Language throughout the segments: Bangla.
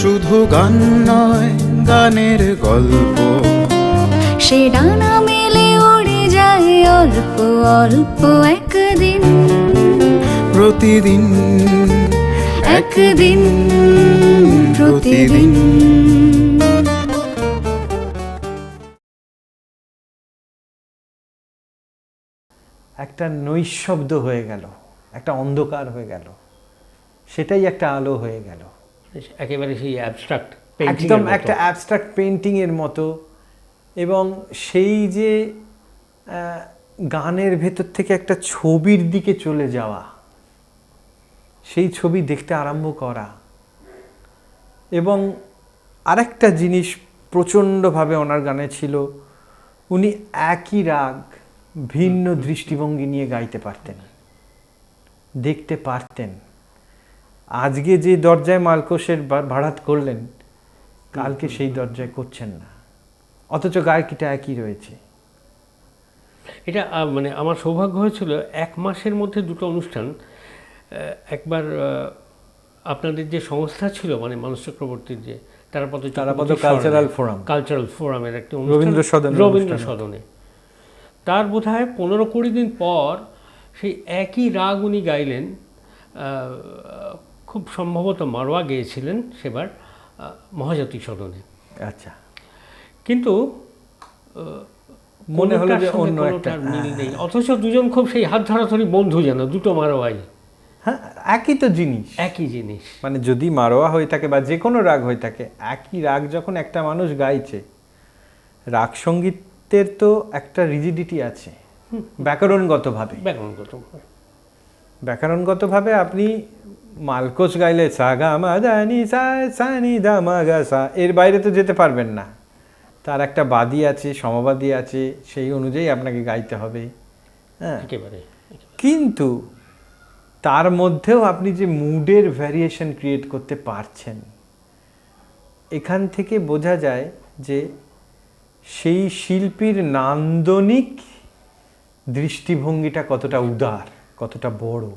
শুধু গান নয় গানের গল্প। সে ডানা মেলে উড়ে যায় অল্প অল্প একদিন। প্রতিদিন একদিন প্রতিদিন। একটা নৈশব্দ হয়ে গেল একটা অন্ধকার হয়ে গেল। সেটাই একটা আলো হয়ে গেল। একেবারে সেই অ্যাবস্ট্রাক্ট একদম একটা অ্যাবস্ট্রাক্ট পেন্টিংয়ের মতো। এবং সেই যে গানের ভেতর থেকে একটা ছবির দিকে চলে যাওয়া সেই ছবি দেখতে আরম্ভ করা। এবং আরেকটা জিনিস প্রচণ্ডভাবে ওনার গানে ছিল উনি একই রাগ ভিন্ন দৃষ্টিভঙ্গি নিয়ে গাইতে পারতেন দেখতে পারতেন। আজকে যে দরজায় মালকোষের ভাড়াত করলেন কালকে সেই দরজায় করছেন না। অথচ গায়কিটা একই রয়েছে। এটা মানে আমার সৌভাগ্য হয়েছিল এক মাসের মধ্যে দুটো অনুষ্ঠান একবার আপনাদের যে সংস্থা ছিল মানে মানুষ চক্রবর্তীর যে Tarapada Tarapada cultural forum. Cultural ফোরামের একটি রবীন্দ্র সদনের রবীন্দ্র সদনে। তার বোধ হয় পনেরো কুড়ি দিন পর সেই একই রাগ উনি গাইলেন খুব সম্ভবত মারোয়া গিয়েছিলেন সেবার মহাজাতি সদনে। আচ্ছা। কিন্তু মনে হলো যে অন্য একটা- মিল নেই। অথচ দুজন খুব সেই হাত ধরাধরি বন্ধু যেন দুটো মারোয়াই। হ্যাঁ একই তো জিনিস। একই জিনিস। মানে যদি মারোয়া হয়ে থাকে বা যে কোনো রাগ হয়ে থাকে একই রাগ যখন একটা মানুষ গাইছে রাগ সঙ্গীতের তো একটা রিজিডিটি আছে। ব্যাকরণগতভাবে। ব্যাকরণগত ব্যাকরণগতভাবে আপনি মালকোষ গাইলে সা গা মা দা নি সা সা নি দা মা গা সা। এর বাইরে তো যেতে পারবেন না। তার একটা বাদী আছে সমবাদী আছে সেই অনুযায়ী আপনাকে গাইতে হবে। হ্যাঁ। একেবারে কিন্তু তার মধ্যেও আপনি যে মুডের ভ্যারিয়েশন ক্রিয়েট করতে পারছেন এখান থেকে বোঝা যায় যে সেই শিল্পীর নান্দনিক দৃষ্টিভঙ্গিটা কতটা উদার কতটা বড়।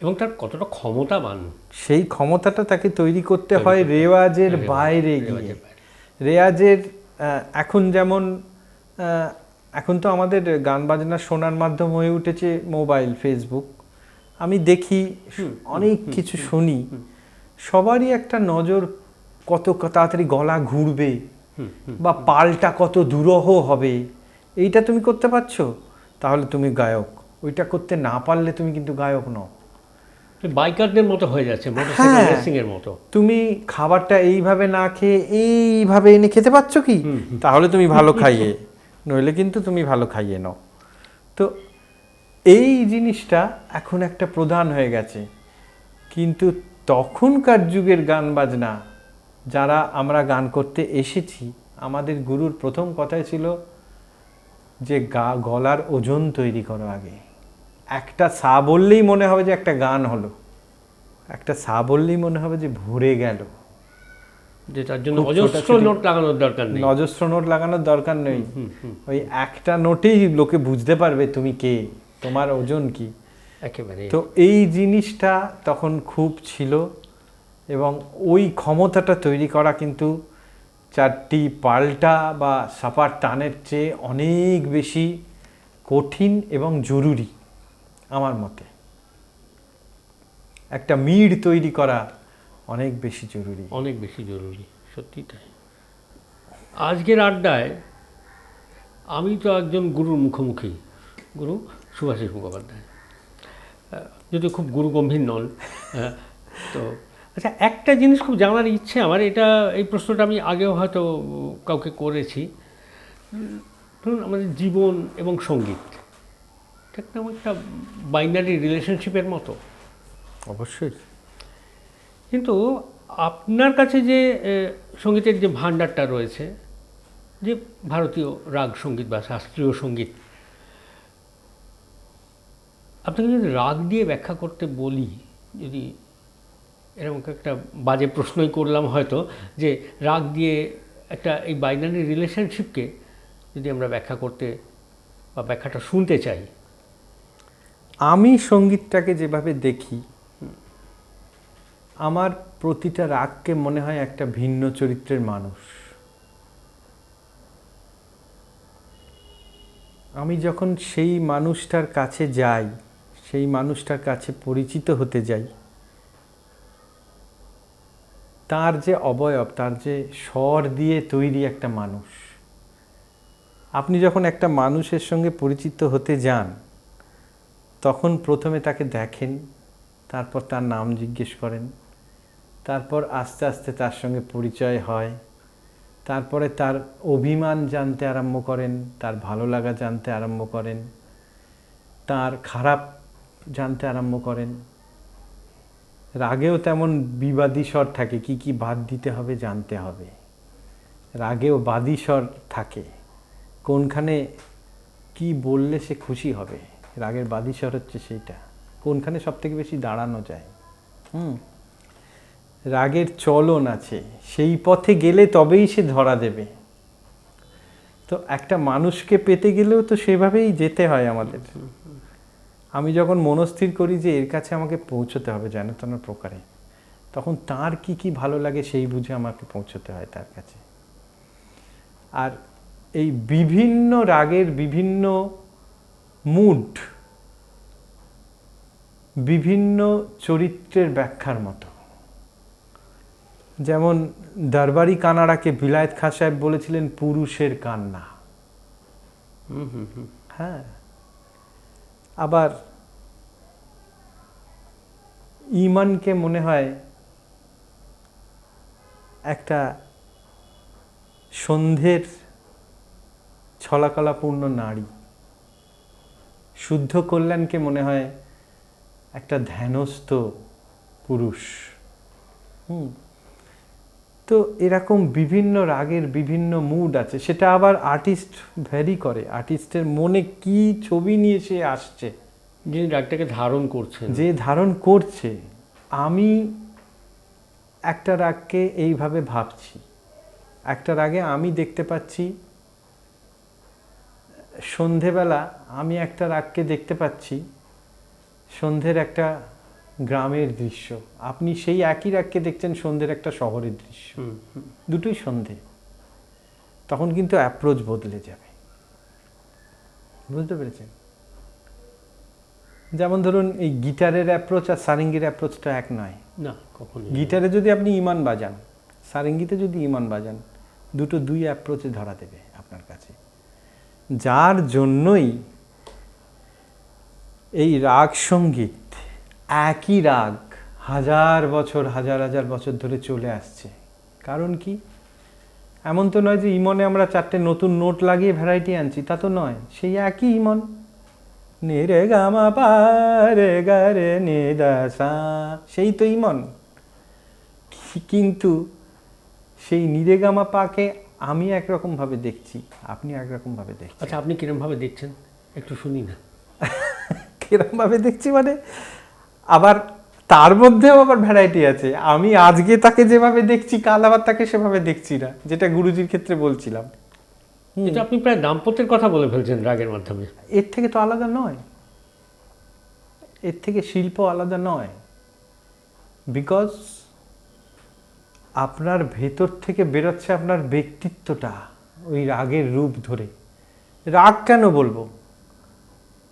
এবং তার কতটা ক্ষমতাবান? সেই ক্ষমতাটা তাকে তৈরি করতে হয় রেওয়াজের বাইরে গিয়ে। রেওয়াজের এখন যেমন এখন তো আমাদের গান বাজনা শোনার মাধ্যম হয়ে উঠেছে মোবাইল ফেসবুক। আমি দেখি অনেক কিছু শুনি। সবারই একটা নজর কত তাড়াতাড়ি গলা ঘুরবে বা পালটা কত দুরহ হবে এইটা তুমি করতে পারছ? তাহলে তুমি গায়ক। ওইটা করতে না পারলে তুমি কিন্তু গায়ক নও। বাইকারদের মতো হয়ে যাচ্ছে মোটরসাইকেল হ্যাঁ। রেসিং এর মতো। তুমি খাবারটা এইভাবে না খেয়ে এইভাবে এনে খেতে পারছ কি? তাহলে তুমি ভালো খাইয়ে নইলে কিন্তু তুমি ভালো খাইয়ে নাও। তো এই জিনিসটা এখন একটা প্রধান হয়ে গেছে। কিন্তু তখনকার যুগের গান বাজনা যারা আমরা গান করতে এসেছি আমাদের গুরুর প্রথম কথাই ছিল যে গা গলার ওজন তৈরি করো আগে। একটা সা বললেই মনে হবে যে একটা গান হলো। একটা সা বললেই মনে হবে যে ভরে গেল। যে তার জন্য অজস্র নোট লাগানোর দরকার নেই। নজস্র নোট লাগানোর দরকার নেই। ওই একটা নোটেই লোকে বুঝতে পারবে তুমি কে তোমার ওজন কি। একেবারে তো এই জিনিসটা তখন খুব ছিল এবং ওই ক্ষমতাটা তৈরি করা কিন্তু চারটি পাল্টা বা সাপার টানের চেয়ে অনেক বেশি কঠিন এবং জরুরি। আমার মতে। একটা মিড় তৈরি করা অনেক বেশি জরুরি। অনেক বেশি জরুরি সত্যি তাই। আজকের আড্ডায় আমি তো একজন গুরুর মুখোমুখি, গুরু সুভাষিস মুখোপাধ্যায়। যদিও খুব গুরু গম্ভীর নন তো আচ্ছা একটা জিনিস খুব জানার ইচ্ছে আমার, এটা, এই প্রশ্নটা আমি আগেও হয়তো কাউকে করেছি। ধরুন আমাদের জীবন এবং সংগীত। একটা একটা বাইনারি রিলেশনশিপের মতো। অবশ্যই। কিন্তু আপনার কাছে যে সঙ্গীতের যে ভাণ্ডারটা রয়েছে যে ভারতীয় রাগ সংগীত বা শাস্ত্রীয় সংগীত আপনাকে যদি রাগ দিয়ে ব্যাখ্যা করতে বলি যদি এরকম একটা বাজে প্রশ্নই করলাম হয়তো যে রাগ দিয়ে একটা এই বাইনারি রিলেশনশিপকে যদি আমরা ব্যাখ্যা করতে বা ব্যাখ্যাটা শুনতে চাই আমি সঙ্গীতটাকে যেভাবে দেখি, আমার প্রতিটা রাগকে মনে হয় একটা ভিন্ন চরিত্রের মানুষ। আমি যখন সেই মানুষটার কাছে যাই, সেই মানুষটার কাছে পরিচিত হতে যাই, তার যে অবয়ব, তার যে স্বর দিয়ে তৈরি একটা মানুষ। আপনি যখন একটা মানুষের সঙ্গে পরিচিত হতে যান তখন প্রথমে তাকে দেখেন, তারপর তার নাম জিজ্ঞেস করেন, তারপর আস্তে আস্তে তার সঙ্গে পরিচয় হয়, তারপরে তার অভিমান জানতে আরম্ভ করেন, তার ভালো লাগা জানতে আরম্ভ করেন, তার খারাপ জানতে আরম্ভ করেন। রাগেও তেমন বিবাদী স্বর থাকে, কি কি বাদ দিতে হবে জানতে হবে। রাগেও বাদী স্বর থাকে, কোনখানে কি বললে সে খুশি হবে। রাগের বাদী স্বর হচ্ছে সেইটা কোনখানে সব থেকে বেশি দাঁড়ানো যায়? হুম। রাগের চলন আছে সেই পথে গেলে তবেই সে ধরা দেবে। তো একটা মানুষকে পেতে গেলেও তো সেভাবেই যেতে হয় আমাদের। আমি যখন মনস্থির করি যে এর কাছে আমাকে পৌঁছতে হবে যেন তেন প্রকারে তখন তার কি কি ভালো লাগে সেই বুঝে আমাকে পৌঁছতে হয় তার কাছে। আর এই বিভিন্ন রাগের বিভিন্ন মুড বিভিন্ন চরিত্রের ব্যাখ্যার মতো। যেমন দরবারি কানাড়াকে বিলায়ত খা সাহেব বলেছিলেন পুরুষের কান্না। হ্যাঁ। আবার ইমানকে মনে হয় একটা সন্ধ্যের ছলাকলাপূর্ণ নারী। শুদ্ধ কল্যাণকে মনে হয় একটা ধ্যানস্থ পুরুষ। হুম। তো এরকম বিভিন্ন রাগের বিভিন্ন মুড আছে সেটা আবার আর্টিস্ট ভ্যারি করে। আর্টিস্টের মনে কি ছবি নিয়ে সে আসছে? যিনি রাগটাকে ধারণ করছে যে ধারণ করছে আমি একটা রাগকে এইভাবে ভাবছি। একটা রাগে আমি দেখতে পাচ্ছি সন্ধেবেলা আমি একটা রাগকে দেখতে পাচ্ছি। সন্ধ্যের একটা গ্রামের দৃশ্য। আপনি সেই একই রাগকে দেখছেন সন্ধ্যের একটা শহরের দৃশ্য। দুটোই সন্ধে। তখন কিন্তু অ্যাপ্রোচ বদলে যাবে। বুঝতে পেরেছেন? যেমন ধরুন এই গিটারের অ্যাপ্রোচ আর সারিঙ্গির অ্যাপ্রোচটা এক নয়। না কখনো গিটারে যদি আপনি ইমান বাজান সারেঙ্গিতে যদি ইমান বাজান দুটো দুই অ্যাপ্রোচে ধরা দেবে আপনার কাছে। যার জন্যই এই রাগ সংগীত, একই রাগ হাজার বছর, হাজার হাজার বছর ধরে চলে আসছে। কারণ কি? এমন তো নয় যে ইমনে আমরা চারটে নতুন নোট লাগিয়ে ভ্যারাইটি আনছি, তা তো নয়। সেই একই ইমন। নে রে গামা পা রে গা রে নে দা সা সেই তো ইমন। কিন্তু সেই নিরেগামা পাকে আমি একরকম ভাবে দেখছি আপনি একরকম ভাবে দেখছেন। আচ্ছা আপনি কিরম ভাবে দেখছেন? একটু শুনি না। কিরম ভাবে দেখছি মানে আবার তার মধ্যেও আবার ভ্যারাইটি আছে। আমি আজকে তাকে যেভাবে দেখছি কাল আবার তাকে সেভাবে দেখছি না যেটা গুরুজির ক্ষেত্রে বলছিলাম। এটা আপনি প্রায় দাম্পত্যের কথা বলে ফেলছেন রাগের মাধ্যমে। এর থেকে তো আলাদা নয়। এর থেকে শিল্প আলাদা নয়। বিকজ আপনার ভেতর থেকে বেরোচ্ছে আপনার ব্যক্তিত্বটা ওই রাগের রূপ ধরে। রাগ কেন বলব?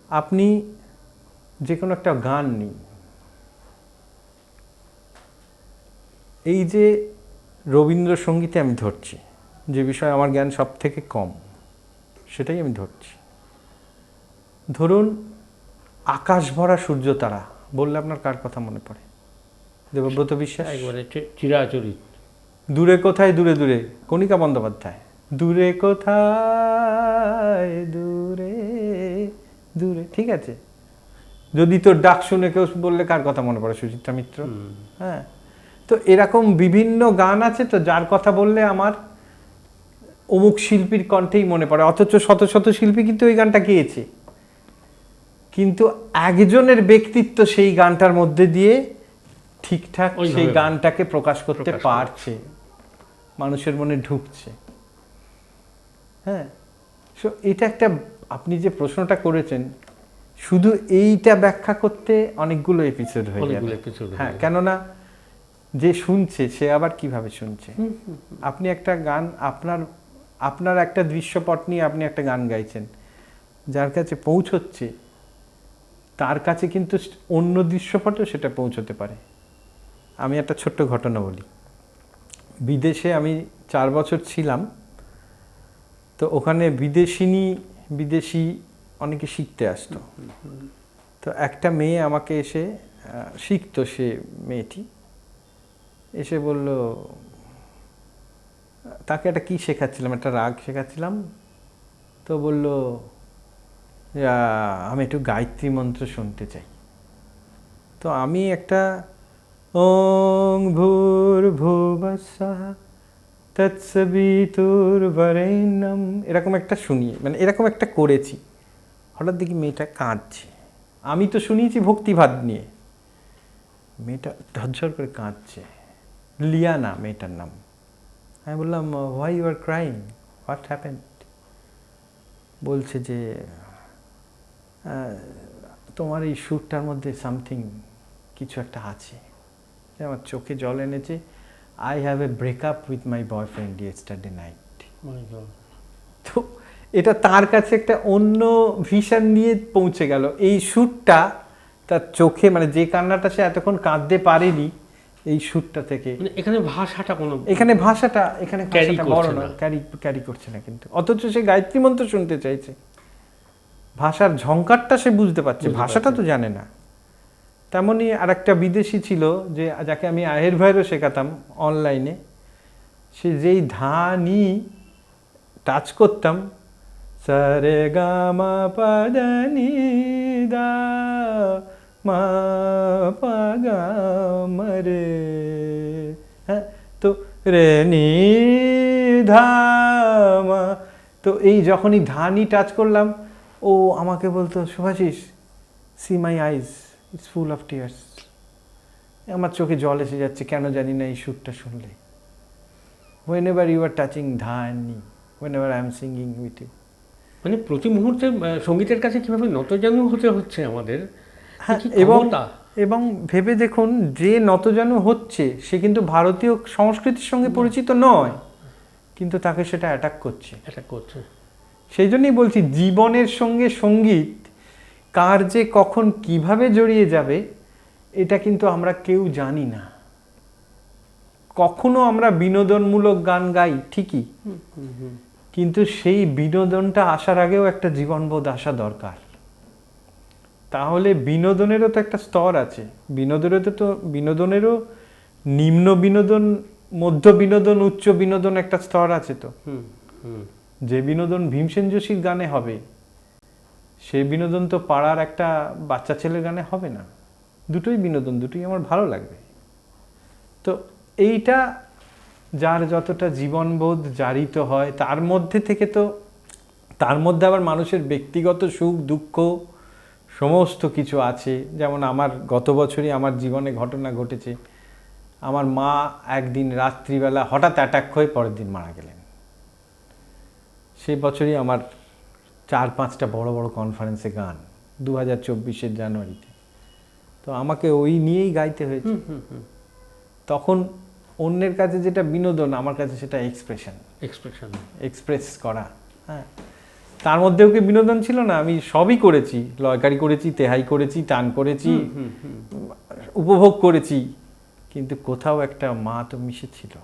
আপনি যে কোনো একটা গান নিন। এই যে রবীন্দ্রসঙ্গীতে আমি ধরছি, যে বিষয়ে আমার জ্ঞান সব থেকে কম, সেটাই আমি ধরছি। ধরুন আকাশ ভরা সূর্য তারা, বললে আপনার কার কথা মনে পড়ে? দেবব্রত বিশ্বাস? একবারে চিরাচরিত। দূরে কোথায় দূরে দূরে? কণিকা বন্দ্যোপাধ্যায়। দূরে কোথায় দূরে দূরে? ঠিক আছে। যদি তোর ডাক শুনে কেউ বললে কার কথা মনে পড়ে সুচিত্রা মিত্র? হ্যাঁ। তো এরকম বিভিন্ন গান আছে তো যার কথা বললে আমার অমুক শিল্পীর কণ্ঠেই মনে পড়ে। অথচ শত শত শিল্পী কিন্তু ওই গানটা গেয়েছে। কিন্তু একজনের ব্যক্তিত্ব সেই গানটার মধ্যে দিয়ে ঠিকঠাক সেই গানটাকে প্রকাশ করতে পারছে। মানুষের মনে ঢুকছে। হ্যাঁ? সো এটা একটা আপনি যে প্রশ্নটা করেছেন শুধু এইটা ব্যাখ্যা করতে অনেকগুলো এপিসোড হয়ে যাবে। হ্যাঁ কেননা যে শুনছে সে আবার কীভাবে শুনছে? আপনি একটা গান আপনার আপনার একটা দৃশ্যপট নিয়ে আপনি একটা গান গাইছেন যার কাছে পৌঁছচ্ছে তার কাছে কিন্তু অন্য দৃশ্যপটেও সেটা পৌঁছতে পারে। আমি একটা ছোট্ট ঘটনা বলি। বিদেশে আমি চার বছর ছিলাম। তো ওখানে বিদেশিনী, বিদেশি অনেকে শিখতে আসতো। তো একটা মেয়ে আমাকে এসে শিখতো সে মেয়েটি। এসে বলল, তাকে একটা কী শেখাচ্ছিলাম? একটা রাগ শেখাচ্ছিলাম? তো বলল আমি একটু গায়ত্রী মন্ত্র শুনতে চাই। তো আমি একটা ওং ভূর ভুবস্বাহ তৎসবিতুর্বরেণ্যম এরকম একটা শুনি মানে এরকম একটা করেছি। হঠাৎ দেখি মেয়েটা কাঁদছে। আমি তো শুনিয়েছি ভক্তিভাদ নিয়ে। মেয়েটা ঝরঝর করে কাঁদছে। লিয়ানা মেয়েটার নাম। আমি বললাম why you are crying what happen বলছে যে তোমার এই সুরটার মধ্যে সামথিং কিছু একটা আছে। যে আমার চোখে জল এনেছে। I have a breakup with my boyfriend yesterday night তো এটা তার কাছে একটা অন্য ভিশন নিয়ে পৌঁছে গেল। এই সুরটা তার চোখে মানে যে কান্নাটা সে এতক্ষণ কাঁদতে পারেনি এই সুরটা থেকে। মানে এখানে ভাষাটা কোনো এখানে ভাষাটা এখানে বড় না। ক্যারি ক্যারি করছে না কিন্তু। অথচ সে গায়ত্রী মন্ত্র শুনতে চাইছে। ভাষার ঝংকারটা সে বুঝতে পারছে। ভাষাটা তো জানে না। তেমনি আর একটা বিদেশি ছিল যে, যাকে আমি আহের ভাইয়েরও শেখাতাম অনলাইনে সে যেই ধানি টাচ করতাম, সারে গা মা পাদানি দা, মা পা গা মা রে হ্যাঁ তো রে নি ধা মা, তো এই যখনই ধানি টাচ করলাম, ও আমাকে বলতো Subhasish see my eyes it's full of tears আমার চোখে জল এসে যাচ্ছে কেন জানি না এই সুরটা শুনলে। Whenever you are touching Dhani whenever I am singing with you মানে প্রতি মুহূর্তে সঙ্গীতের কাছে কীভাবে নতজানু হতে হচ্ছে আমাদের হ্যাঁ, এবং। এবং ভেবে দেখুন যে নতজানু হচ্ছে সে কিন্তু ভারতীয় সংস্কৃতির সঙ্গে পরিচিত নয় কিন্তু তাকে সেটা অ্যাটাক করছে। অ্যাটাক করছে। সেই জন্যই বলছি জীবনের সঙ্গে সংগীত কার যে কখন কীভাবে জড়িয়ে যাবে এটা কিন্তু আমরা কেউ জানি না। কখনো আমরা বিনোদনমূলক গান গাই ঠিকই। কিন্তু সেই বিনোদনটা আসার আগেও একটা জীবনবোধ আসা দরকার। তাহলে বিনোদনেরও তো একটা স্তর আছে। বিনোদনেরও তো বিনোদনেরও নিম্ন বিনোদন মধ্য বিনোদন উচ্চ বিনোদন একটা স্তর আছে তো। যে বিনোদন ভীমসেন যোশীর গানে হবে সেই বিনোদন তো পাড়ার একটা বাচ্চা ছেলের গানে হবে না। দুটোই বিনোদন, দুটোই আমার ভালো লাগবে। তো এইটা যার যতটা জীবনবোধ জারিত হয়, তার মধ্যে থেকে তো, তার মধ্যে আবার মানুষের ব্যক্তিগত সুখ, দুঃখ, সমস্ত কিছু আছে। যেমন আমার গত বছরই আমার জীবনে ঘটনা ঘটেছে। আমার মা একদিন রাত্রিবেলা হঠাৎ অ্যাটাক হয়ে পরের দিন মারা গেলেন। সেই বছরই আমার চার পাঁচটা বড় বড় কনফারেন্সে গান দু হাজার চব্বিশের জানুয়ারিতে। তো আমাকে ওই নিয়েই গাইতে হয়েছে। তখন অন্যের কাছে যেটা বিনোদন আমার কাছে সেটা এক্সপ্রেশন এক্সপ্রেশন এক্সপ্রেস করা হ্যাঁ। তার মধ্যেও কি বিনোদন ছিল না? আমি সবই করেছি। লয়কারি করেছি তেহাই করেছি টান করেছি উপভোগ করেছি। কিন্তু কোথাও একটা মা তো মিশেছিল।